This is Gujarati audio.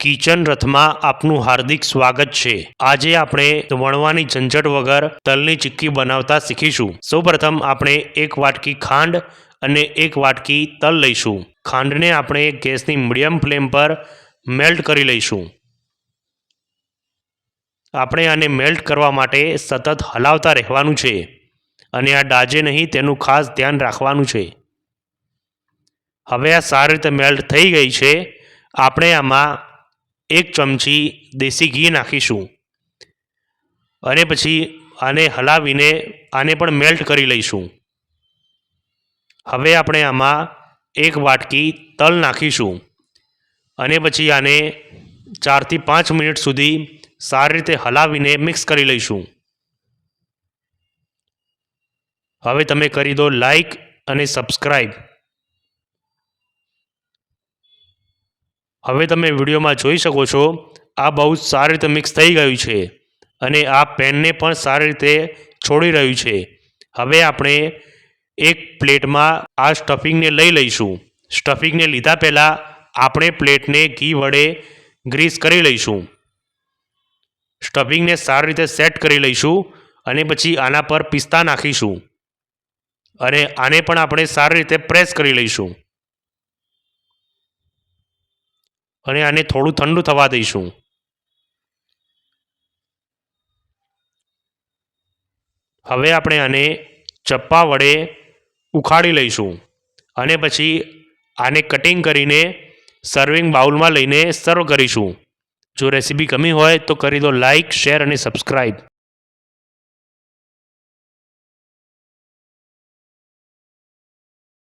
કિચન રથમાં આપનું હાર્દિક સ્વાગત છે. આજે આપણે વણવાની ઝંઝટ વગર તલની ચીક્કી બનાવતા શીખીશું. સૌપ્રથમ આપણે એક વાટકી ખાંડ અને એક વાટકી તલ લઈશું. ખાંડને આપણે ગેસની મીડિયમ ફ્લેમ પર મેલ્ટ કરી લઈશું. આપણે આને મેલ્ટ કરવા માટે સતત હલાવતા રહેવાનું છે અને આ ડાજે નહીં તેનું ખાસ ધ્યાન રાખવાનું છે. હવે આ સારી રીતે મેલ્ટ થઈ ગઈ છે. આપણે આમાં એક ચમચી દેશી ઘી નાખીશું. અને પછી આને હલાવીને આને પણ મેલ્ટ કરી લઈશું. હવે આપણે આમાં એક વાટકી તલ નાખીશું. અને પછી આને ચારથી પાંચ મિનિટ સુધી સારી રીતે હલાવીને મિક્સ કરી લઈશું. હવે તમે કરી દો લાઈક અને સબસ્ક્રાઈબ હવે તમે વિડીયોમાં જોઈ શકો છો, આ બહુ જ સારી રીતે મિક્સ થઈ ગયું છે અને આ પેનને પણ સારી રીતે છોડી રહ્યું છે. હવે આપણે એક પ્લેટમાં આ સ્ટફિંગને લઈ લઈશું. સ્ટફિંગને લીધા પહેલાં આપણે પ્લેટને ઘી વડે ગ્રીસ કરી લઈશું. સ્ટફિંગને સારી રીતે સેટ કરી લઈશું અને પછી આના પર પિસ્તા નાખીશું. અને આને પણ આપણે સારી રીતે પ્રેસ કરી લઈશું. અને આને થોડું ઠંડુ થવા દઈશું. હવે આપણે આને ચપ્પા વડે ઉખાડી લઈશું અને પછી આને કટિંગ કરીને સર્વિંગ બાઉલમાં લઈને સર્વ કરીશું. જો રેસીપી ગમી હોય તો કરી દો લાઈક શેર અને સબસ્ક્રાઈબ